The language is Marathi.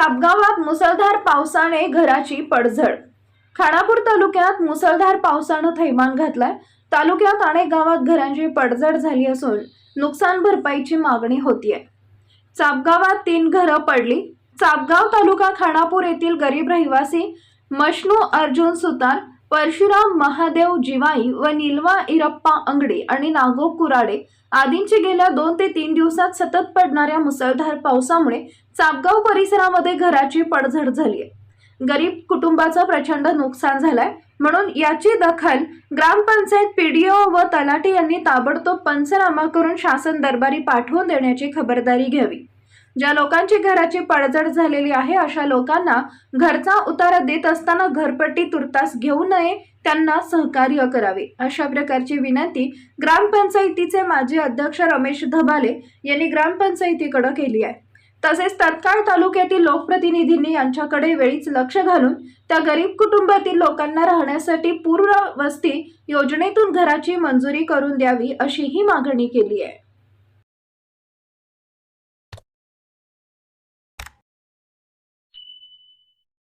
सापगावात मुसळधार पावसाने घराची पडझड. खानापूर तालुक्यात मुसळधार पावसानं थैमान घातलाय. तालुक्यात अनेक गावात घरांची पडझड झाली असून नुकसान भरपाईची मागणी होतीये. चापगावात तीन घरं पडली. चापगाव तालुका खानापूर येथील गरीब रहिवासी मशनू अर्जुन सुतार परशुराम महादेव जिवाई व निलवा इरप्पा अंगडे आणि नागो कुराडे आदींची गेल्या दोन ते तीन दिवसात सतत पडणाऱ्या मुसळधार पावसामुळे चापगाव परिसरामध्ये घराची पडझड झाली आहे गरीब कुटुंबाचं प्रचंड नुकसान झालंय. म्हणून याची दखल ग्रामपंचायत पीडीओ व तलाटे यांनी ताबडतोब पंचनामा करून शासन दरबारी पाठवून देण्याची खबरदारी घ्यावी. ज्या लोकांची घराची पडझड झालेली आहे अशा लोकांना घरचा उतारा देत असताना घरपट्टी तुर्तास घेऊ नये त्यांना सहकार्य करावे. अशा प्रकारची विनंती ग्रामपंचायतीचे माजी अध्यक्ष रमेश धबाले यांनी ग्रामपंचायतीकडे केली आहे. तसेच तत्काळ तालुक्यातील लोकप्रतिनिधींनी यांच्याकडे वेळीच लक्ष घालून त्या गरीब कुटुंबातील लोकांना राहण्यासाठी पूर्ण वस्ती योजनेतून घराची मंजुरी करून द्यावी अशीही मागणी केली आहे.